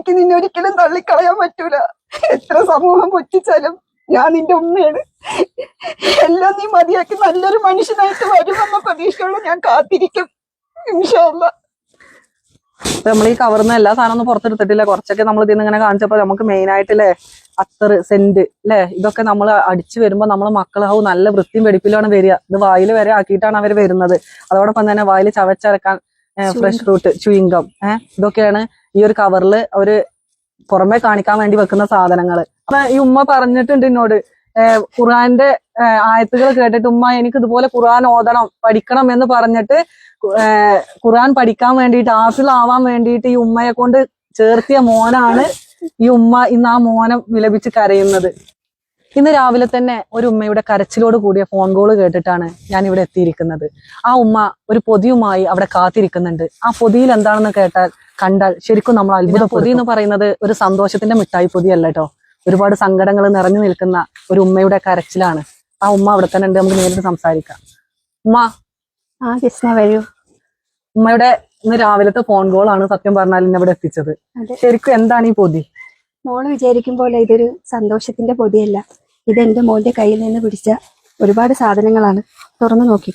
എനിക്ക് നിന്നെ ഒരിക്കലും തള്ളിക്കളയാൻ പറ്റൂല. എത്ര സമൂഹം പൊറ്റിച്ചാലും ഞാൻ നിന്റെ ഉമ്മയാണ്. എല്ലാം നീ മതിയാക്കി നല്ലൊരു മനുഷ്യനായിട്ട് വരുമെന്ന പ്രതീക്ഷയുള്ള ഞാൻ കാത്തിരിക്കും. ഇൻഷാല്ല നമ്മൾ ഈ കവർന്ന് എല്ലാ സാധനം ഒന്നും പുറത്തെടുത്തിട്ടില്ല. കുറച്ചൊക്കെ നമ്മൾ ഇതിന്ന് ഇങ്ങനെ കാണിച്ചപ്പോ നമുക്ക് മെയിൻ ആയിട്ടില്ലേ അത്തറ് സെന്റ് അല്ലേ ഇതൊക്കെ നമ്മൾ അടിച്ചു വരുമ്പോ നമ്മൾ മക്കളാവും നല്ല വൃത്തിയും വെടിപ്പിലാണ് വരിക. ഇത് വായിൽ വരെ ആക്കിയിട്ടാണ് അവർ വരുന്നത്. അതോടൊപ്പം തന്നെ വായിൽ ചവച്ചരക്കാൻ ഫ്രഷ് ഫ്രൂട്ട് ചുയിങ്കം ഏഹ് ഇതൊക്കെയാണ് ഈ ഒരു കവറിൽ അവർ പുറമെ കാണിക്കാൻ വേണ്ടി വെക്കുന്ന സാധനങ്ങൾ അപ്പൊ ഈ ഉമ്മ പറഞ്ഞിട്ടുണ്ട് എന്നോട് ഖുറാന്റെ ഖുർആന്റെ ആയത്തുകൾ കേട്ടിട്ട് ഉമ്മ എനിക്ക് ഇതുപോലെ ഖുർആൻ ഓതണം പഠിക്കണം എന്ന് പറഞ്ഞിട്ട് ഖുറാൻ പഠിക്കാൻ വേണ്ടിയിട്ട് ആവാൻ വേണ്ടിയിട്ട് ഈ ഉമ്മയെ കൊണ്ട് ചേർത്തിയ മോനാണ് ഈ ഉമ്മ ഇന്ന് ആ മോനം വിലപിച്ച് കരയുന്നത്. ഇന്ന് രാവിലെ തന്നെ ഒരു ഉമ്മയുടെ കരച്ചിലോട് കൂടിയ ഫോൺ കോൾ കേട്ടിട്ടാണ് ഞാൻ ഇവിടെ എത്തിയിരിക്കുന്നത്. ആ ഉമ്മ ഒരു പൊതിയുമായി അവിടെ കാത്തിരിക്കുന്നുണ്ട്. ആ പൊതിയിൽ എന്താണെന്ന് കേട്ടാൽ കണ്ടാൽ ശരിക്കും നമ്മൾ അത്ഭുത പൊതി എന്ന് പറയുന്നത് ഒരു സന്തോഷത്തിന്റെ മിഠായി പൊതിയല്ല കേട്ടോ. ഒരുപാട് സങ്കടങ്ങൾ നിറഞ്ഞു നിൽക്കുന്ന ഒരു ഉമ്മയുടെ കരച്ചിലാണ്. ആ ഉമ്മ അവിടെ തന്നെ ഉണ്ട്. നമുക്ക് നേരിട്ട് സംസാരിക്കാം. ഉമ്മ. ആ ജസ്ന വരൂ. ഉമ്മയുടെ ഇന്ന് രാവിലത്തെ ഫോൺ കോൾ ആണ് സത്യം പറഞ്ഞാൽ ഇന്നിവിടെ എത്തിച്ചത്. ശരിക്കും എന്താണ് ഈ പൊതി? മോൾ വിചാരിക്കും പോലെ ഇതൊരു സന്തോഷത്തിന്റെ പൊതിയല്ല. ഇത് എന്റെ മോന്റെ കയ്യിൽ നിന്ന് പിടിച്ച ഒരുപാട് സാധനങ്ങളാണ്. തുറന്നു നോക്കി.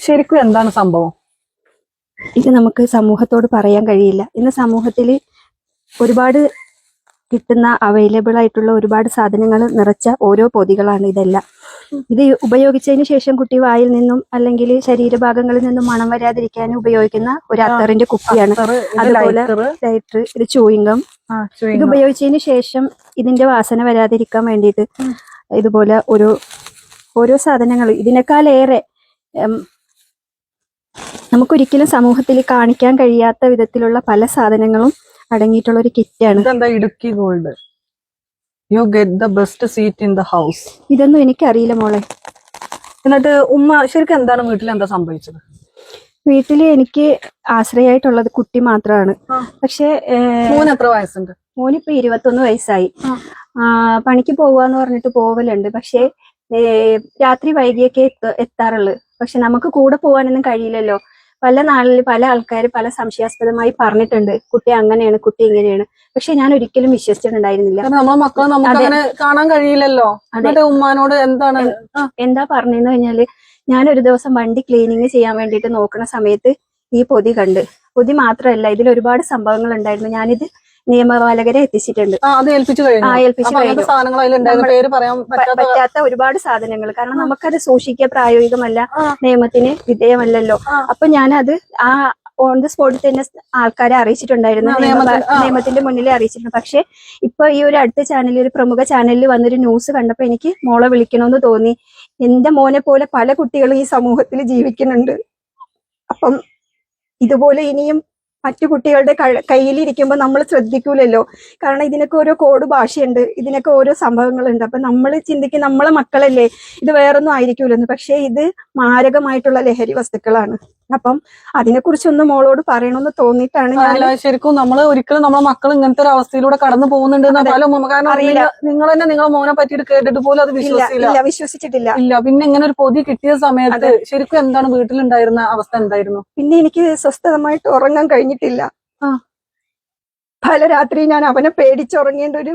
ശരിക്കും എന്താണ് സംഭവം? ഇത് നമുക്ക് സമൂഹത്തോട് പറയാൻ കഴിയില്ല. ഇന്ന് സമൂഹത്തിൽ ഒരുപാട് കിട്ടുന്ന അവൈലബിൾ ആയിട്ടുള്ള ഒരുപാട് സാധനങ്ങൾ നിറച്ച ഓരോ പൊതികളാണ് ഇതെല്ലാം. ഇത് ഉപയോഗിച്ചതിന് ശേഷം കുട്ടി വായിൽ നിന്നും അല്ലെങ്കിൽ ശരീരഭാഗങ്ങളിൽ നിന്നും മണം വരാതിരിക്കാൻ ഉപയോഗിക്കുന്ന ഒരു അത്തറിന്റെ കുപ്പിയാണ്. അതുപോലെ ലൈറ്റർ ഇത് ചൂയിങ്കം ഇത്. ഉപയോഗിച്ചതിന് ശേഷം ഇതിന്റെ വാസന വരാതിരിക്കാൻ വേണ്ടിയിട്ട് ഇതുപോലെ ഒരു ഓരോ സാധനങ്ങൾ ഇതിനേക്കാളേറെ നമുക്കൊരിക്കലും സമൂഹത്തിൽ കാണിക്കാൻ കഴിയാത്ത വിധത്തിലുള്ള പല സാധനങ്ങളും അടങ്ങിയിട്ടുള്ള ഒരു കിറ്റാണ്. Idukki gold? You get the best seat in the house ഇതൊന്നും എനിക്കറിയില്ല മോളെ. എന്നിട്ട് ഉമ്മ ശരിക്കും എന്താണ് വീട്ടിൽ എന്താ സംഭവിച്ചത്? വീട്ടിൽ എനിക്ക് ആശ്രയമായിട്ടുള്ളത് കുട്ടി മാത്രമാണ് പക്ഷേ എത്ര വയസ്സുണ്ട്? മോനിപ്പോ ഇരുപത്തൊന്ന് വയസ്സായി. പണിക്ക് പോവാന്ന് പറഞ്ഞിട്ട് പോവലുണ്ട്. പക്ഷേ രാത്രി വൈകിയൊക്കെ എത്ത- എത്താറുള്ളു. പക്ഷെ നമുക്ക് കൂടെ പോകാനൊന്നും കഴിയില്ലല്ലോ. പല നാളിൽ പല ആൾക്കാർ പല സംശയാസ്പദമായി പറഞ്ഞിട്ടുണ്ട്. കുട്ടി അങ്ങനെയാണ് കുട്ടി ഇങ്ങനെയാണ്. പക്ഷെ ഞാൻ ഒരിക്കലും വിശ്വസിച്ചിട്ടുണ്ടായിരുന്നില്ല. നമ്മളെ മക്കളെ നമുക്ക് അങ്ങനെ കാണാൻ കഴിയില്ലല്ലോ. ഉമ്മാനോട് എന്താണ്? എന്താ പറഞ്ഞെന്ന് കഴിഞ്ഞാൽ ഞാൻ ഒരു ദിവസം വണ്ടി ക്ലീനിങ് ചെയ്യാൻ വേണ്ടിയിട്ട് നോക്കുന്ന സമയത്ത് ഈ പൊതി കണ്ട്. പൊതി മാത്രമല്ല ഇതിൽ ഒരുപാട് സംഭവങ്ങൾ ഉണ്ടായിരുന്നു. ഞാനിത് നിയമപാലകരെ എത്തിച്ചിട്ടുണ്ട്. പറ്റാത്ത ഒരുപാട് സാധനങ്ങൾ. കാരണം നമുക്കത് സൂക്ഷിക്കുക പ്രായോഗികമല്ല. നിയമത്തിന് വിധേയമല്ലല്ലോ. അപ്പൊ ഞാനത് ആ ഓൺ ദി സ്പോട്ടിൽ തന്നെ ആൾക്കാരെ അറിയിച്ചിട്ടുണ്ടായിരുന്നു. നിയമത്തിന്റെ മുന്നിൽ അറിയിച്ചിട്ടുണ്ട് പക്ഷെ ഇപ്പൊ ഈ ഒരു അടുത്ത ചാനലിൽ ഒരു പ്രമുഖ ചാനലിൽ വന്നൊരു ന്യൂസ് കണ്ടപ്പോ എനിക്ക് മോളെ വിളിക്കണമെന്ന് തോന്നി. എന്റെ മോനെ പോലെ പല കുട്ടികളും ഈ സമൂഹത്തിൽ ജീവിക്കുന്നുണ്ട്. അപ്പം ഇതുപോലെ ഇനിയും മറ്റു കുട്ടികളുടെ കയ്യിലിരിക്കുമ്പോൾ നമ്മൾ ശ്രദ്ധിക്കൂലല്ലോ. കാരണം ഇതിനൊക്കെ ഓരോ കോഡ് ഭാഷയുണ്ട് ഇതിനൊക്കെ ഓരോ സംഭവങ്ങളുണ്ട്. അപ്പൊ നമ്മൾ ചിന്തിക്കും നമ്മളെ മക്കളല്ലേ ഇത് വേറൊന്നും ആയിരിക്കൂലെന്ന്. പക്ഷേ ഇത് മാരകമായിട്ടുള്ള ലഹരി വസ്തുക്കളാണ്. അപ്പം അതിനെക്കുറിച്ചൊന്ന് മോളോട് പറയണമെന്ന് തോന്നിയിട്ടാണ് ഞാൻ ശരിക്കും നമ്മൾ ഒരിക്കലും നമ്മളെ മക്കൾ ഇങ്ങനത്തെ ഒരു അവസ്ഥയിലൂടെ കടന്നു പോകുന്നുണ്ട് അറിയില്ല. നിങ്ങൾ- തന്നെ നിങ്ങളെ മോനെ പറ്റിയിട്ട് കേട്ടിട്ട് പോലും അത് വിശ്വസിച്ചില്ല. വിശ്വസിച്ചിട്ടില്ല. ഇല്ല പിന്നെ ഇങ്ങനെ ഒരു പൊതി കിട്ടിയ സമയത്ത് ശരിക്കും എന്താണ് വീട്ടിലുണ്ടായിരുന്ന അവസ്ഥ എന്തായിരുന്നു? പിന്നെ എനിക്ക് സ്വസ്ഥതമായിട്ട് ഉറങ്ങാൻ കഴിഞ്ഞിട്ടില്ല. ആ. പല രാത്രി ഞാൻ അവനെ പേടിച്ചുറങ്ങേണ്ട ഒരു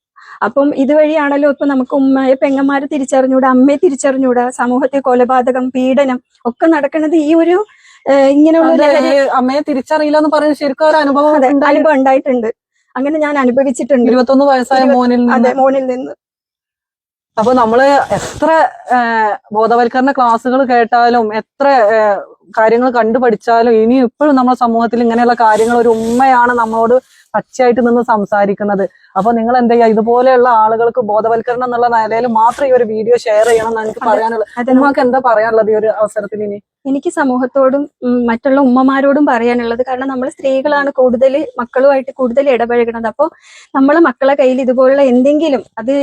അപ്പം ഇതുവഴിയാണല്ലോ ഇപ്പൊ നമുക്ക് ഉമ്മയെ പെങ്ങന്മാരെ തിരിച്ചറിഞ്ഞൂടാ അമ്മയെ തിരിച്ചറിഞ്ഞൂടാ സമൂഹത്തിൽ കൊലപാതകം പീഡനം ഒക്കെ നടക്കുന്നത് ഈ ഒരു ഇങ്ങനെയുള്ള അമ്മയെ തിരിച്ചറിയില്ല എന്ന് പറയുന്നത് ശരിക്കും ഒരു അനുഭവം. അനുഭവം ഉണ്ടായിട്ടുണ്ട്. അങ്ങനെ ഞാൻ അനുഭവിച്ചിട്ടുണ്ട്. ഇരുപത്തൊന്ന് വയസ്സായ മോനിൽ അതെ മോനിൽ നിന്ന്. അപ്പൊ നമ്മൾ എത്ര ബോധവൽക്കരണ ക്ലാസ്സുകൾ കേട്ടാലും എത്ര കാര്യങ്ങൾ കണ്ടുപഠിച്ചാലും ഇനി ഇപ്പോഴും നമ്മുടെ സമൂഹത്തിൽ ഇങ്ങനെയുള്ള കാര്യങ്ങൾ ഒരു ഉമ്മയാണ് നമ്മളോട് പച്ചയായിട്ട് നിന്ന് സംസാരിക്കുന്നത്. അപ്പൊ നിങ്ങൾ എന്താ ചെയ്യുക? ഇതുപോലെയുള്ള ആളുകൾക്ക് ബോധവൽക്കരണം എന്നുള്ള നിലയിൽ മാത്രം ഈ ഒരു വീഡിയോ ഷെയർ ചെയ്യണം എന്നാണ് എനിക്ക്. പറയാനുള്ളത്. നിങ്ങൾക്ക് ഉമ്മക്ക് എന്താ പറയാനുള്ളത് ഈ ഒരു അവസരത്തിൽ ഇനി? എനിക്ക് സമൂഹത്തോടും മറ്റുള്ള ഉമ്മമാരോടും പറയാനുള്ളത് കാരണം നമ്മൾ സ്ത്രീകളാണ് കൂടുതൽ മക്കളുമായിട്ട് കൂടുതൽ ഇടപഴകുന്നത് അപ്പോൾ നമ്മൾ മക്കളെ കയ്യിൽ ഇതുപോലുള്ള എന്തെങ്കിലും അത്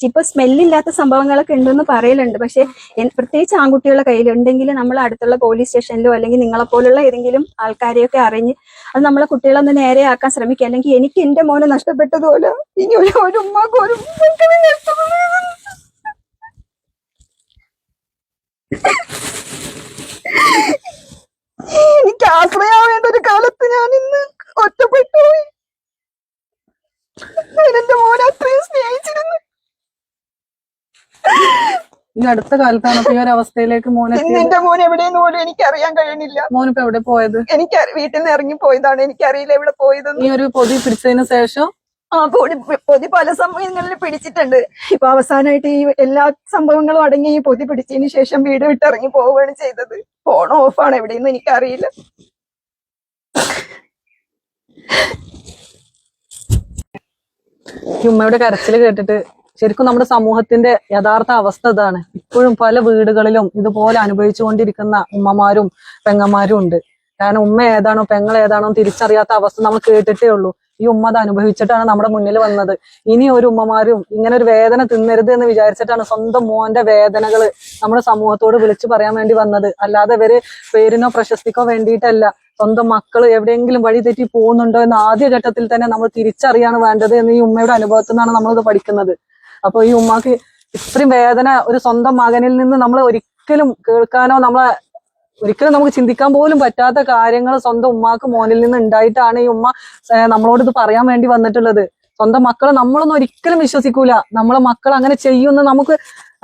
ഇപ്പൊ സ്മെല്ലില്ലാത്ത സംഭവങ്ങളൊക്കെ ഉണ്ടെന്ന് പറയലുണ്ട്. പക്ഷെ പ്രത്യേകിച്ച് ആൺകുട്ടികളുടെ കയ്യിൽ ഉണ്ടെങ്കിൽ നമ്മൾ അടുത്തുള്ള പോലീസ് സ്റ്റേഷനിലോ അല്ലെങ്കിൽ നിങ്ങളെ പോലുള്ള ഏതെങ്കിലും ആൾക്കാരെയൊക്കെ അറിഞ്ഞ് അത് നമ്മളെ കുട്ടികളൊന്ന് നേരെയാക്കാൻ ശ്രമിക്കുക. അല്ലെങ്കിൽ എനിക്ക് എന്റെ മോനെ നഷ്ടപ്പെട്ടതുപോലെ ഇനി ഒരു എനിക്ക് ആശ്രയാവേണ്ട ഒരു കാലത്ത് ഞാൻ ഇന്ന് ഒറ്റപ്പെട്ടു പോയി ഞാൻ എന്റെ മോനെ അത്രയും സ്നേഹിച്ചിരുന്നു ഈ അടുത്ത കാലത്താണ് ഈ ഒരു അവസ്ഥയിലേക്ക് മോനെ എന്റെ മോൻ എവിടെയെന്ന് പോലും എനിക്ക് അറിയാൻ കഴിയുന്നില്ല മോനിപ്പോ എവിടെ പോയത്? എനിക്ക് വീട്ടിൽ നിന്ന് ഇറങ്ങി പോയതാണ്. എനിക്കറിയില്ല എവിടെ പോയത് ഈ ഒരു പൊതി പിടിച്ചതിന് ശേഷം? ആ പൊടി പൊതി പല സമയങ്ങളിൽ പിടിച്ചിട്ടുണ്ട്. ഇപ്പൊ അവസാനമായിട്ട് ഈ എല്ലാ സംഭവങ്ങളും അടങ്ങി ഈ പൊതി പിടിച്ചതിന് ശേഷം വീട് വിട്ടിറങ്ങി പോവുകയാണ് ചെയ്തത്. ഫോൺ ഓഫ് ആണ്. എവിടെയെന്ന് എനിക്കറിയില്ല. അറിയില്ല ഉമ്മയുടെ കരച്ചിൽ കേട്ടിട്ട് ശരിക്കും നമ്മുടെ സമൂഹത്തിന്റെ യഥാർത്ഥ അവസ്ഥ ഇതാണ്. ഇപ്പോഴും പല വീടുകളിലും ഇതുപോലെ അനുഭവിച്ചുകൊണ്ടിരിക്കുന്ന ഉമ്മമാരും പെങ്ങന്മാരും ഉണ്ട്. കാരണം ഉമ്മ ഏതാണോ പെങ്ങൾ ഏതാണോ തിരിച്ചറിയാത്ത അവസ്ഥ നമ്മൾ കേട്ടിട്ടേ ഉള്ളൂ. ഈ ഉമ്മ അത് അനുഭവിച്ചിട്ടാണ് നമ്മുടെ മുന്നിൽ വന്നത്. ഇനി ഒരു ഉമ്മമാരും ഇങ്ങനെ ഒരു വേദന തിന്നരുത് എന്ന് വിചാരിച്ചിട്ടാണ് സ്വന്തം മോന്റെ വേദനകൾ നമ്മുടെ സമൂഹത്തോട് വിളിച്ചു പറയാൻ വേണ്ടി വന്നത്. അല്ലാതെ ഇവർ പേരിനോ പ്രശസ്തിക്കോ വേണ്ടിയിട്ടല്ല. സ്വന്തം മക്കൾ എവിടെയെങ്കിലും വഴി തെറ്റി പോകുന്നുണ്ടോ എന്ന് ആദ്യ ഘട്ടത്തിൽ തന്നെ നമ്മൾ തിരിച്ചറിയാണ് വേണ്ടത് എന്ന് ഈ ഉമ്മയുടെ അനുഭവത്തിൽ നിന്നാണ് നമ്മളിത് പഠിക്കുന്നത്. അപ്പൊ ഈ ഉമ്മാക്ക് ഇത്രയും വേദന ഒരു സ്വന്തം മകനിൽ നിന്ന് നമ്മൾ ഒരിക്കലും കേൾക്കാനോ നമ്മളെ ഒരിക്കലും നമുക്ക് ചിന്തിക്കാൻ പോലും പറ്റാത്ത കാര്യങ്ങൾ സ്വന്തം ഉമ്മാക്ക് മോനിൽ നിന്ന് ഉണ്ടായിട്ടാണ് ഈ ഉമ്മ നമ്മളോട് ഇത് പറയാൻ വേണ്ടി വന്നിട്ടുള്ളത്. സ്വന്തം മക്കളെ നമ്മളൊന്നും ഒരിക്കലും വിശ്വസിക്കൂല. നമ്മളെ മക്കൾ അങ്ങനെ ചെയ്യുമെന്ന് നമുക്ക്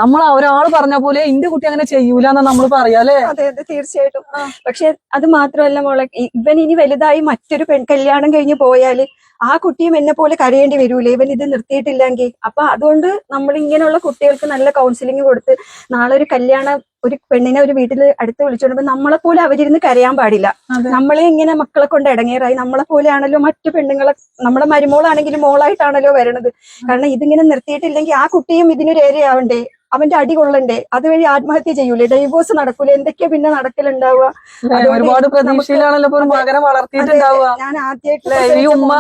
നമ്മൾ ഒരാൾ പറഞ്ഞ പോലെ എന്റെ കുട്ടി അങ്ങനെ ചെയ്യൂല നമ്മൾ പറയാല്ലേ അതെ അതെ തീർച്ചയായിട്ടും. പക്ഷെ അത് മാത്രമല്ല മോളെ ഇവൻ ഇനി വലുതായി മറ്റൊരു പെൺ കല്യാണം കഴിഞ്ഞ് പോയാൽ ആ കുട്ടിയും എന്നെ പോലെ കരയേണ്ടി വരൂലേ? ഇവൻ ഇത് നിർത്തിയിട്ടില്ലെങ്കിൽ. അപ്പൊ അതുകൊണ്ട് നമ്മൾ ഇങ്ങനെയുള്ള കുട്ടികൾക്ക് നല്ല കൗൺസിലിംഗ് കൊടുത്ത് നാളെ ഒരു കല്യാണം ഒരു പെണ്ണിനെ ഒരു വീട്ടിൽ അടുത്ത് വിളിച്ചുകൊണ്ട് നമ്മളെ പോലെ അവരിരുന്ന് കരയാൻ പാടില്ല. നമ്മളെ ഇങ്ങനെ മക്കളെ കൊണ്ട് ഇടങ്ങേറായി. നമ്മളെ പോലെയാണല്ലോ മറ്റു പെണ്ണുങ്ങളെ നമ്മുടെ മരുമോളാണെങ്കിലും മോളായിട്ടാണല്ലോ വരണത്. കാരണം ഇതിങ്ങനെ നിർത്തിയിട്ടില്ലെങ്കിൽ ആ കുട്ടിയും ഇതിനൊരു ഏരയാവണ്ടേ അവന്റെ അടി കൊള്ളണ്ടേ? അതുവഴി ആത്മഹത്യ ചെയ്യൂലേ? ഡൈവോഴ്സ് നടക്കൂലേ? എന്തൊക്കെയാ പിന്നെ നടക്കലുണ്ടാവുക? ഒരുപാട് പ്രതീക്ഷയിലാണല്ലോ മകനെ വളർത്തിയിട്ടുണ്ടാവുക. ഞാൻ ആദ്യമായിട്ട് ഈ ഉമ്മ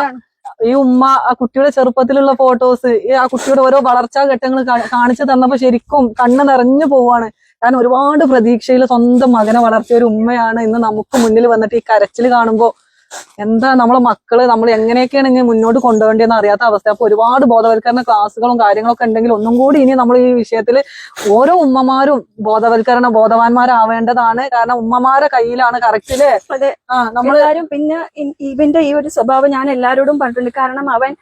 ഈ ഉമ്മ ആ കുട്ടിയുടെ ചെറുപ്പത്തിലുള്ള ഫോട്ടോസ് ആ കുട്ടിയുടെ ഓരോ വളർച്ചാ ഘട്ടങ്ങൾ കാണിച്ചു തന്നപ്പോ ശരിക്കും കണ്ണ് നിറഞ്ഞു പോവാണ്. കാരണം ഒരുപാട് പ്രതീക്ഷയിൽ സ്വന്തം മകനെ വളർത്തിയ ഒരു ഉമ്മയാണ് ഇന്ന് നമുക്ക് മുന്നിൽ വന്നിട്ട് ഈ കരച്ചിൽ കാണുമ്പോൾ എന്താ നമ്മളെ മക്കൾ? നമ്മൾ എങ്ങനെയൊക്കെയാണ് ഇങ്ങനെ മുന്നോട്ട് കൊണ്ടുപോകേണ്ടതെന്ന് അറിയാത്ത അവസ്ഥ. അപ്പൊ ഒരുപാട് ബോധവൽക്കരണ ക്ലാസ്സുകളും കാര്യങ്ങളൊക്കെ ഉണ്ടെങ്കിൽ ഒന്നും കൂടി ഇനി നമ്മൾ ഈ വിഷയത്തിൽ ഓരോ ഉമ്മമാരും ബോധവൽക്കരണ ബോധവാന്മാരാവേണ്ടതാണ്. കാരണം ഉമ്മമാരെ കയ്യിലാണ് കറക്റ്റിൽ അതെ. ആ നമ്മൾ എല്ലാരും പിന്നെ ഇവന്റെ ഈ ഒരു സ്വഭാവം ഞാൻ എല്ലാരോടും പറഞ്ഞിട്ടുണ്ട്. കാരണം അവൻ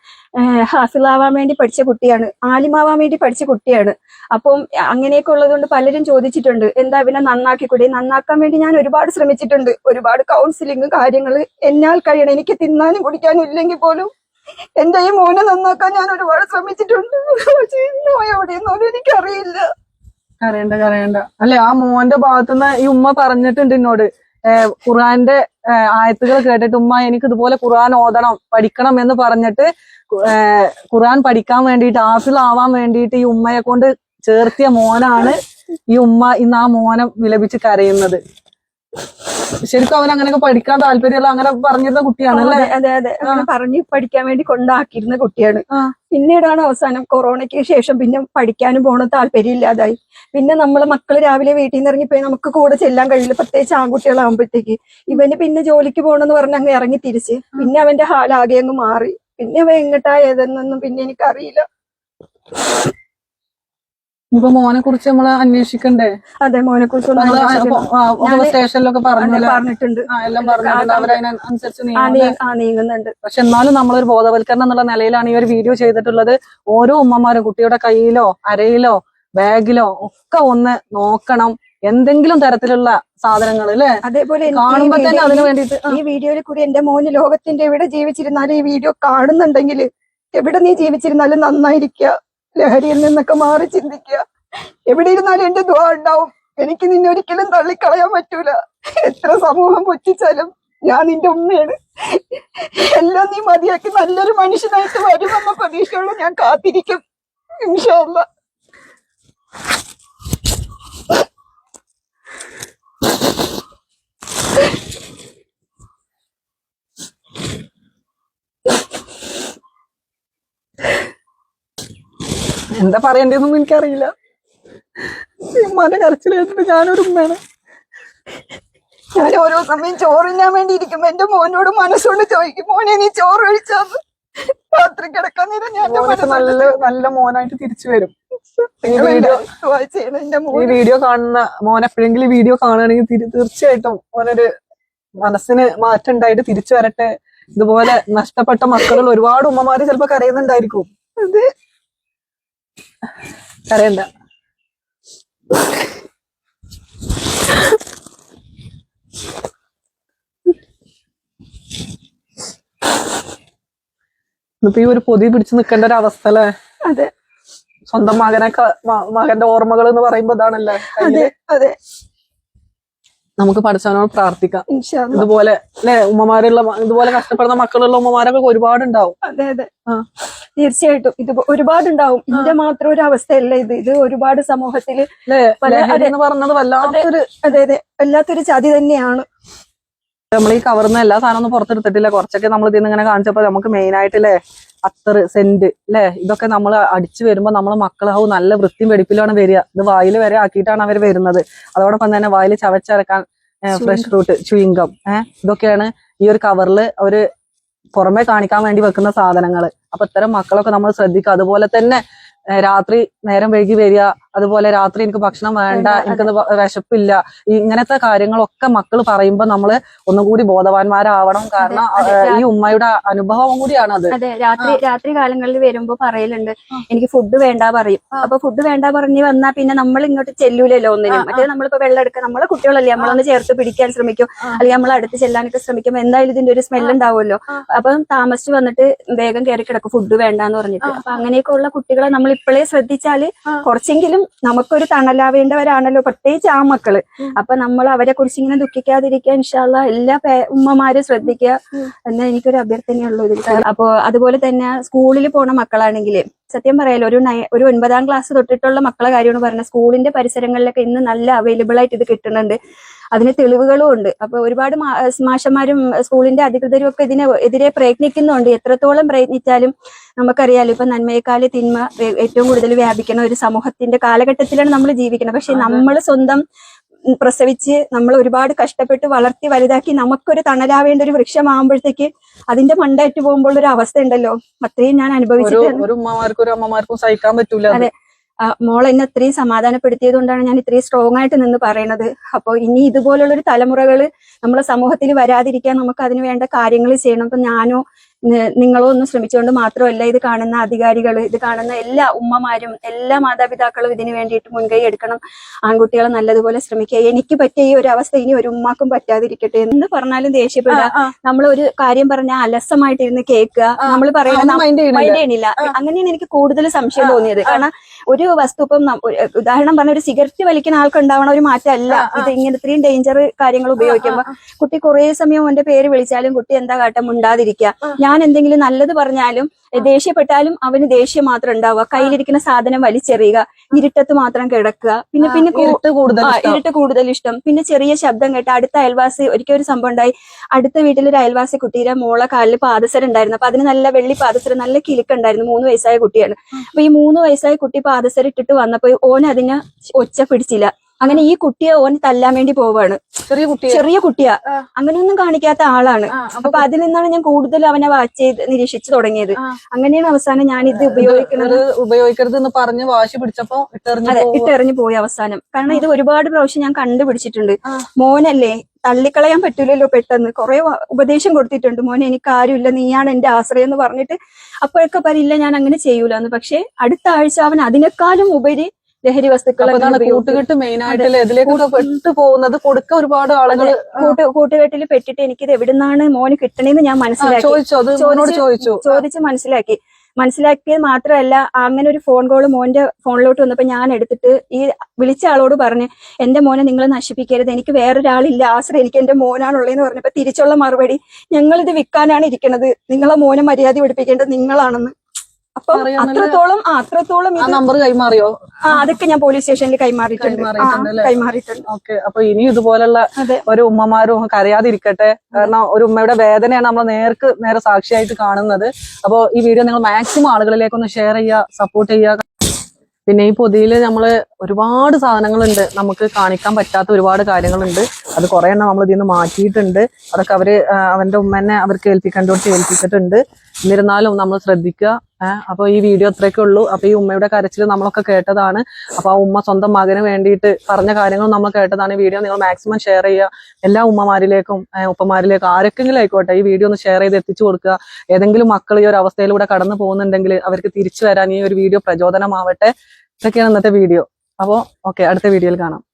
ഹാഫിളാവാൻ വേണ്ടി പഠിച്ച കുട്ടിയാണ്. ആലിമാവാൻ വേണ്ടി പഠിച്ച കുട്ടിയാണ്. അപ്പം അങ്ങനെയൊക്കെ ഉള്ളതുകൊണ്ട് പലരും ചോദിച്ചിട്ടുണ്ട് എന്താ ഇവനെ നന്നാക്കിക്കൂടെ? നന്നാക്കാൻ വേണ്ടി ഞാൻ ഒരുപാട് ശ്രമിച്ചിട്ടുണ്ട്. ഒരുപാട് കൗൺസിലിംഗ് കാര്യങ്ങൾ എന്നാൽ കഴിയണം. എനിക്ക് തിന്നാനും കുടിക്കാനും ഇല്ലെങ്കിൽ പോലും എന്റെ ഈ മോനെ നന്നാക്കാൻ ഞാൻ ഒരുപാട് ശ്രമിച്ചിട്ടുണ്ട്. പക്ഷേ എനിക്കറിയില്ല. കരയണ്ട കരയണ്ട. അല്ലെ ആ മോന്റെ ഭാഗത്തുനിന്ന് ഈ ഉമ്മ പറഞ്ഞിട്ടുണ്ട് എന്നോട്. ഖുറാന്റെ ആയത്തുകൾ കേട്ടിട്ട് ഉമ്മ എനിക്ക് ഇതുപോലെ ഖുർആൻ ഓതണം പഠിക്കണം എന്ന് പറഞ്ഞിട്ട് ഖുർആൻ പഠിക്കാൻ വേണ്ടിയിട്ട് ആഫിലാവാൻ വേണ്ടിയിട്ട് ഈ ഉമ്മയെ കൊണ്ട് ചേർത്തിയ മോനാണ് ഈ ഉമ്മ ഇന്ന് ആ മോനെ വിലപിച്ച് കരയുന്നത്. ശരിക്കും അവൻ അങ്ങനെയൊക്കെ പഠിക്കാൻ താല്പര്യമുള്ള അങ്ങനെ പറഞ്ഞിരുന്ന കുട്ടിയാണ് അല്ലേ? അതെ അതെ. അങ്ങനെ പറഞ്ഞ് പഠിക്കാൻ വേണ്ടി കൊണ്ടാക്കിയിരുന്ന കുട്ടിയാണ്. പിന്നീടാണ് അവസാനം കൊറോണയ്ക്ക് ശേഷം പിന്നെ പഠിക്കാനും പോണ താല്പര്യം ഇല്ലാതായി പിന്നെ നമ്മളെ മക്കൾ രാവിലെ വീട്ടിൽ നിന്ന് ഇറങ്ങിപ്പോയി നമുക്ക് കൂടെ ചെല്ലാൻ കഴിയില്ല. പ്രത്യേകിച്ച് ആൺകുട്ടികളാകുമ്പോഴത്തേക്ക് ഇവന് പിന്നെ ജോലിക്ക് പോകണമെന്ന് പറഞ്ഞ് അങ്ങ് ഇറങ്ങി തിരിച്ച്. പിന്നെ അവന്റെ ഹാലാകെ അങ്ങ് മാറി. പിന്നെ അവ എങ്ങട്ടാ ഏതെന്നൊന്നും പിന്നെ എനിക്കറിയില്ല. ഇപ്പൊ മോനെ കുറിച്ച് നമ്മൾ അന്വേഷിക്കണ്ടേ. അതെ മോനെ കുറിച്ച് സ്റ്റേഷനിലൊക്കെ പറഞ്ഞിട്ടുണ്ട്. എല്ലാം പറഞ്ഞിട്ടുണ്ട്. അവരതിനനുസരിച്ച് നീങ്ങുന്നുണ്ട്. പക്ഷെ എന്നാലും നമ്മളൊരു ബോധവൽക്കരണം എന്നുള്ള നിലയിലാണ് ഈ ഒരു വീഡിയോ ചെയ്തിട്ടുള്ളത്. ഓരോ ഉമ്മമാരും കുട്ടിയുടെ കയ്യിലോ അരയിലോ ബാഗിലോ ഒക്കെ ഒന്ന് നോക്കണം. എന്തെങ്കിലും തരത്തിലുള്ള സാധനങ്ങൾ അല്ലെ? അതേപോലെ കാണുമ്പോ തന്നെ അതിന് ഈ വീഡിയോയിൽ കൂടി എന്റെ മോന് ലോകത്തിന്റെ എവിടെ ജീവിച്ചിരുന്നാലും ഈ വീഡിയോ കാണുന്നുണ്ടെങ്കിൽ എവിടെ നീ ജീവിച്ചിരുന്നാലും നന്നായിരിക്കുക. ലഹരിയിൽ നിന്നൊക്കെ മാറി ചിന്തിക്കുക. എവിടെ ഇരുന്നാലും എന്റെ ദ്വാ ഉണ്ടാവും. എനിക്ക് നിന്നെ ഒരിക്കലും തള്ളിക്കളയാൻ പറ്റൂല. എത്ര സമൂഹം പൊറ്റിച്ചാലും ഞാൻ നിന്റെ ഉമ്മയാണ്. എല്ലാം നീ മതിയാക്കി നല്ലൊരു മനുഷ്യനായിട്ട് വരുമെന്ന പ്രതീക്ഷയോടെ ഞാൻ കാത്തിരിക്കും. ഇൻഷാല്ല എന്താ പറയണ്ടതെന്നൊന്നും എനിക്കറിയില്ല. ഉമ്മാന്റെ കരച്ചിൽ കേട്ടിട്ട് ഞാനൊരു ഉമ്മയാണ്. ഞാൻ ഓരോ സമയം ചോറിനാൻ വേണ്ടി ഇരിക്കുമ്പോ എന്റെ മോനോട് മനസ്സുകൊണ്ട് ചോദിക്കും മോനെ നീ ചോറ് ഒഴിച്ചാന്ന് രാത്രി കിടക്കാൻ നേരം ഞാൻ നല്ല നല്ല മോനായിട്ട് തിരിച്ചു വരും. ഈ വീഡിയോ കാണുന്ന മോൻ എപ്പോഴെങ്കിലും ഈ വീഡിയോ കാണുകയാണെങ്കിൽ തീർച്ചയായിട്ടും മോനൊരു മനസ്സിന് മാറ്റം ഉണ്ടായിട്ട് തിരിച്ചു വരട്ടെ. ഇതുപോലെ നഷ്ടപ്പെട്ട മക്കളിൽ ഒരുപാട് ഉമ്മമാര് ചിലപ്പോ കരയുന്നുണ്ടായിരിക്കും. അത്. കരയണ്ട ഇന്നിപ്പോ ഈ ഒരു പൊതി പിടിച്ചു നിൽക്കേണ്ട ഒരു അവസ്ഥ അല്ലേ? അതെ. സ്വന്തം മകനൊക്കെ മകന്റെ ഓർമ്മകൾ എന്ന് പറയുമ്പോ ഇതാണല്ലേ? അതെ അതെ. നമുക്ക് പഠിച്ചവനോട് പ്രാർത്ഥിക്കാം. ഇതുപോലെ അല്ലെ ഉമ്മമാരുള്ള ഇതുപോലെ കഷ്ടപ്പെടുന്ന മക്കളുള്ള ഉമ്മമാരൊക്കെ ഒരുപാട് ഉണ്ടാവും അതെ. അതെ തീർച്ചയായിട്ടും. ഇത് ഒരുപാട് ഉണ്ടാവും ഇതിന്റെ മാത്രം ഒരു അവസ്ഥയല്ല ഇത്. ഇത് ഒരുപാട് സമൂഹത്തിൽ പറഞ്ഞത് വല്ലാത്തൊരു അതെ അതെ വല്ലാത്തൊരു ചതി തന്നെയാണ്. നമ്മൾ ഈ കവർന്ന് എല്ലാ സാധനം ഒന്നും പുറത്തെടുത്തിട്ടില്ല. കുറച്ചൊക്കെ നമ്മൾ ഇതിന്ന് ഇങ്ങനെ കാണിച്ചപ്പോ നമുക്ക് മെയിൻ ആയിട്ടില്ലേ അത്തറ് സെന്റ് അല്ലെ ഇതൊക്കെ നമ്മൾ അടിച്ചു വരുമ്പോൾ നമ്മളെ മക്കളാവും നല്ല വൃത്തിയും വെടിപ്പിലാണ് വരിക. ഇത് വായിൽ വരെ ആക്കിയിട്ടാണ് അവർ വരുന്നത്. അതോടൊപ്പം തന്നെ വായിൽ ചവച്ചരക്കാൻ ഫ്രഷ് ഫ്രൂട്ട് ചുയിങ്കം ഏഹ് ഇതൊക്കെയാണ് ഈ ഒരു കവറിൽ അവർ പുറമെ കാണിക്കാൻ വേണ്ടി വെക്കുന്ന സാധനങ്ങൾ അപ്പൊ ഇത്തരം മക്കളൊക്കെ നമ്മൾ ശ്രദ്ധിക്കുക. അതുപോലെ തന്നെ രാത്രി നേരം വൈകി വരിക അതുപോലെ രാത്രി എനിക്ക് ഭക്ഷണം വേണ്ട എനിക്കത് വിശപ്പില്ല ഇങ്ങനത്തെ കാര്യങ്ങളൊക്കെ മക്കൾ പറയുമ്പോൾ നമ്മൾ ഒന്നും കൂടി ബോധവാന്മാരാവണം. കാരണം ഈ ഉമ്മയുടെ അനുഭവം കൂടിയാണ് അത്. അതെ രാത്രി രാത്രി കാലങ്ങളിൽ വരുമ്പോ പറയലുണ്ട് എനിക്ക് ഫുഡ് വേണ്ട പറയും. അപ്പൊ ഫുഡ് വേണ്ട പറഞ്ഞ് വന്നാൽ പിന്നെ നമ്മൾ ഇങ്ങോട്ട് ചെല്ലൂലല്ലോ ഒന്നിനും. മറ്റേ നമ്മളിപ്പോ വെള്ളം എടുക്കുക നമ്മളെ കുട്ടികളല്ലേ നമ്മളൊന്ന് ചേർത്ത് പിടിക്കാൻ ശ്രമിക്കും. അല്ലെങ്കിൽ നമ്മൾ അടുത്ത് ചെല്ലാനൊക്കെ ശ്രമിക്കും. എന്തായാലും ഇതിന്റെ ഒരു സ്മെൽ ഉണ്ടാവുമല്ലോ. അപ്പം താമസിച്ച് വന്നിട്ട് വേഗം കയറി കിടക്കും ഫുഡ് വേണ്ടെന്ന് പറഞ്ഞിട്ട്. അപ്പൊ അങ്ങനെയൊക്കെ ഉള്ള കുട്ടികളെ നമ്മൾ ഇപ്പോഴേ ശ്രദ്ധിച്ചാൽ കുറച്ചെങ്കിലും നമുക്കൊരു തണലാവേണ്ടവരാണല്ലോ പ്രത്യേകിച്ച് ആ മക്കൾ. അപ്പൊ നമ്മൾ അവരെ കുറിച്ച് ഇങ്ങനെ ദുഃഖിക്കാതിരിക്കാൻ ഇൻഷാല്ല എല്ലാ ഉമ്മമാരും ശ്രദ്ധിക്കുക എന്ന എനിക്കൊരു അഭ്യർത്ഥനയുള്ളൂ ഇതിൽ. അപ്പോ അതുപോലെ തന്നെ സ്കൂളിൽ പോണ മക്കളാണെങ്കിൽ സത്യം പറയാലോ ഒരു നയ ഒരു ഒൻപതാം ക്ലാസ് തൊട്ടിട്ടുള്ള മക്കളെ കാര്യമാണ് പറഞ്ഞത്. സ്കൂളിന്റെ പരിസരങ്ങളിലൊക്കെ ഇന്ന് നല്ല അവൈലബിൾ ആയിട്ട് ഇത് കിട്ടുന്നുണ്ട്. അതിന് തെളിവുകളും ഉണ്ട്. അപ്പൊ ഒരുപാട് മാഷന്മാരും സ്കൂളിന്റെ അധികൃതരും ഒക്കെ ഇതിനെ എതിരെ പ്രയത്നിക്കുന്നുണ്ട്. എത്രത്തോളം പ്രയത്നിച്ചാലും നമുക്കറിയാലോ ഇപ്പൊ നന്മയെക്കാളി തിന്മ ഏറ്റവും കൂടുതൽ വ്യാപിക്കുന്ന ഒരു സമൂഹത്തിന്റെ കാലഘട്ടത്തിലാണ് നമ്മൾ ജീവിക്കുന്നത്. പക്ഷെ നമ്മൾ സ്വന്തം പ്രസവിച്ച് നമ്മൾ ഒരുപാട് കഷ്ടപ്പെട്ട് വളർത്തി വലുതാക്കി നമുക്കൊരു തണലാവേണ്ട ഒരു വൃക്ഷമാകുമ്പോഴത്തേക്ക് അതിന്റെ മണ്ടായിട്ട് പോകുമ്പോൾ ഒരു അവസ്ഥ ഉണ്ടല്ലോ അത്രയും ഞാൻ അനുഭവിച്ചു അനുഭവിച്ചിട്ടുണ്ട്. ഒരു ഉമ്മമാർക്കും ഒരു അമ്മമാർക്കും സഹിക്കാൻ പറ്റൂല അത്. മോൾ എന്നെ അത്രയും സമാധാനപ്പെടുത്തിയത് കൊണ്ടാണ് ഞാൻ ഇത്രയും സ്ട്രോങ് ആയിട്ട് നിന്ന് പറയുന്നത് അപ്പോൾ ഇനി ഇതുപോലുള്ളൊരു തലമുറകൾ നമ്മളെ സമൂഹത്തിൽ വരാതിരിക്കാൻ നമുക്ക് അതിന് വേണ്ട കാര്യങ്ങൾ ചെയ്യണം. ഇപ്പം ഞാനോ നിങ്ങളോ ഒന്ന് ശ്രമിച്ചുകൊണ്ട് മാത്രമല്ല ഇത് കാണുന്ന അധികാരികൾ ഇത് കാണുന്ന എല്ലാ ഉമ്മമാരും എല്ലാ മാതാപിതാക്കളും ഇതിനു വേണ്ടിയിട്ട് മുൻകൈ എടുക്കണം. ആൺകുട്ടികളെ നല്ലതുപോലെ ശ്രമിക്കുക. എനിക്ക് പറ്റിയ ഈ ഒരു അവസ്ഥ ഇനി ഒരു ഉമ്മാക്കും പറ്റാതിരിക്കട്ടെ എന്ന് പറഞ്ഞാലും ദേഷ്യപ്പെടുക നമ്മൾ ഒരു കാര്യം പറഞ്ഞാൽ അലസമായിട്ടിരുന്ന് കേൾക്കുക. നമ്മൾ പറയുന്നത് ഒന്നും mind മൈൻഡ് ചെയ്യണില്ല. അങ്ങനെയാണ് എനിക്ക് കൂടുതൽ സംശയം തോന്നിയത്. കാരണം ഒരു വസ്തു ഇപ്പം ഉദാഹരണം പറഞ്ഞ ഒരു സിഗരറ്റ് വലിക്കുന്ന ആൾക്കുണ്ടാവണ ഒരു മാറ്റമല്ല. ഇത് ഇങ്ങനെ ഇത്രയും ഡേഞ്ചർ കാര്യങ്ങൾ ഉപയോഗിക്കുമ്പോ കുട്ടി കുറെ സമയം അവന്റെ പേര് വിളിച്ചാലും കുട്ടി എന്താ കാട്ടം മുണ്ടാതിരിക്കുക. ഞാൻ എന്തെങ്കിലും നല്ലത് പറഞ്ഞാലും ദേഷ്യപ്പെട്ടാലും അവന് ദേഷ്യം മാത്രം ഉണ്ടാവുക. കയ്യിലിരിക്കുന്ന സാധനം വലിച്ചെറിയുക. ഇരുട്ടത്ത് മാത്രം കിടക്കുക. പിന്നെ പിന്നെ കൂട്ട് ഇരുട്ട് കൂടുതൽ ഇഷ്ടം. ഇരുട്ട് കൂടുതൽ ഇഷ്ടം. പിന്നെ ചെറിയ ശബ്ദം കേട്ട അടുത്ത അയൽവാസി ഒരിക്കൽ ഒരു സംഭവം ഉണ്ടായി. അടുത്ത വീട്ടിലൊരു അയൽവാസി കുട്ടിയുടെ മോളെ കാലിൽ പാദസരം ഉണ്ടായിരുന്നു. അപ്പൊ അതിന് നല്ല വെള്ളി പാദസരം നല്ല കിലുക്കുണ്ടായിരുന്നു മൂന്ന് വയസ്സായ കുട്ടിയാണ്. അപ്പൊ ഈ മൂന്ന് വയസ്സായ കുട്ടി പാദസരം ഇട്ടിട്ട് വന്നപ്പോ ഓൻ അതിന് ഒച്ച പിടിച്ചില്ല. അങ്ങനെ ഈ കുട്ടിയെ ഓൻ തല്ലാൻ വേണ്ടി പോവാണ്. ചെറിയ കുട്ടിയെ? ചെറിയ കുട്ടിയാ. അങ്ങനെയൊന്നും കാണിക്കാത്ത ആളാണ്. അപ്പൊ അതിൽ നിന്നാണ് ഞാൻ കൂടുതൽ അവനെ വാച്ച് ചെയ്ത് നിരീക്ഷിച്ചു തുടങ്ങിയത്. അങ്ങനെയാണ് അവസാനം ഞാൻ ഇത് ഉപയോഗിക്കുന്നത്. ഉപയോഗിക്കരുത് എന്ന് പറഞ്ഞ് വാശി പിടിച്ചപ്പോ ഇട്ടെറിഞ്ഞു അതെ ഇട്ടെറിഞ്ഞു പോയി അവസാനം. കാരണം ഇത് ഒരുപാട് പ്രാവശ്യം ഞാൻ കണ്ടുപിടിച്ചിട്ടുണ്ട്. മോനല്ലേ തള്ളിക്കളയാൻ പറ്റൂലല്ലോ പെട്ടെന്ന്. കുറെ ഉപദേശം കൊടുത്തിട്ടുണ്ട്. മോനെ എനിക്ക് ആരുമില്ല നീയാണ് എന്റെ ആശ്രയം എന്ന് പറഞ്ഞിട്ട് അപ്പോഴൊക്കെ പറയില്ല ഞാൻ അങ്ങനെ ചെയ്യൂലെന്ന്. പക്ഷെ അടുത്ത ആഴ്ച അവൻ അതിനേക്കാളും ഉപരി ലഹരി വസ്തുക്കൾ കൂട്ടുകെട്ട് മെയിൻ ആയിട്ട് പെട്ടു പോകുന്നത് കൊടുക്ക ഒരുപാട് ആളുകൾ കൂട്ട് കൂട്ടുകെട്ടിൽ പെട്ടിട്ട് എനിക്കിത് എവിടുന്നാണ് മോന് കിട്ടണേന്ന് ഞാൻ മനസ്സിലാക്കി. ചോദിച്ചു? ചോദിച്ചു മനസ്സിലാക്കി. മനസ്സിലാക്കിയത് മാത്രമല്ല അങ്ങനെ ഒരു ഫോൺ കോൾ മോന്റെ ഫോണിലോട്ട് വന്നപ്പോ ഞാൻ എടുത്തിട്ട് ഈ വിളിച്ച ആളോട് പറഞ്ഞ് എന്റെ മോനെ നിങ്ങൾ നശിപ്പിക്കരുത്. എനിക്ക് വേറൊരാളില്ല. ആശ്രയം എനിക്ക് എന്റെ മോനാണുള്ളതെന്ന് പറഞ്ഞപ്പോ തിരിച്ചുള്ള മറുപടി ഞങ്ങൾ ഇത് വിൽക്കാനാണ് ഇരിക്കുന്നത് നിങ്ങളെ മോനെ മര്യാദ പഠിപ്പിക്കേണ്ടത് നിങ്ങളാണെന്ന്. അപ്പൊ അത്രത്തോളം ആ, അത്രത്തോളം ഈ നമ്പർ കൈമാറിയോ? ആ അതൊക്കെ ഞാൻ പോലീസ് സ്റ്റേഷനിൽ കൈമാറിയിട്ടുണ്ട്. കൈമാറിയിട്ടുണ്ട്? ഓക്കെ അപ്പൊ ഇനി ഇതുപോലുള്ള ഒരു ഉമ്മമാരും കരയാതിരിക്കട്ടെ. കാരണം ഒരു ഉമ്മയുടെ വേദനയാണ് നമ്മൾ നേർക്ക് നേരെ സാക്ഷിയായിട്ട് കാണുന്നത്. അപ്പൊ ഈ വീഡിയോ നിങ്ങൾ മാക്സിമം ആളുകളിലേക്ക് ഒന്ന് ഷെയർ ചെയ്യുക സപ്പോർട്ട് ചെയ്യുക. പിന്നെ ഈ പൊതിയിൽ നമ്മൾ ഒരുപാട് സാധനങ്ങളുണ്ട്. നമുക്ക് കാണിക്കാൻ പറ്റാത്ത ഒരുപാട് കാര്യങ്ങളുണ്ട്. അത് കുറെ എണ്ണം നമ്മൾ ഇതിൽ നിന്ന് മാറ്റിയിട്ടുണ്ട്. അതൊക്കെ അവർ അവന്റെ അവന്റെ ഉമ്മനെ അവർക്ക് ഏൽപ്പിക്കേണ്ടോട്ട് ഏൽപ്പിച്ചിട്ടുണ്ട്. എന്നിരുന്നാലും നമ്മൾ ശ്രദ്ധിക്കുക. ഏഹ് അപ്പൊ ഈ വീഡിയോ അത്രയൊക്കെ ഉള്ളൂ. അപ്പൊ ഈ ഉമ്മയുടെ കരച്ചിൽ നമ്മളൊക്കെ കേട്ടതാണ്. അപ്പൊ ആ ഉമ്മ സ്വന്തം മകന് വേണ്ടിയിട്ട് പറഞ്ഞ കാര്യങ്ങൾ നമ്മൾ കേട്ടതാണ് ഈ വീഡിയോ. നിങ്ങൾ മാക്സിമം ഷെയർ ചെയ്യുക. എല്ലാ ഉമ്മമാരിലേക്കും ഉപ്പമാരിലേക്കും ആരൊക്കെങ്കിലും ആയിക്കോട്ടെ ഈ വീഡിയോ ഒന്ന് ഷെയർ ചെയ്ത് എത്തിച്ചു കൊടുക്കുക. ഏതെങ്കിലും മക്കൾ ഈ ഒരു അവസ്ഥയിലൂടെ കടന്നു പോകുന്നുണ്ടെങ്കിൽ അവർക്ക് തിരിച്ചു വരാൻ ഈ ഒരു വീഡിയോ പ്രചോദനമാവട്ടെ. ഇതൊക്കെയാണ് ഇന്നത്തെ വീഡിയോ. അപ്പോൾ ഓക്കെ അടുത്ത വീഡിയോയിൽ കാണാം.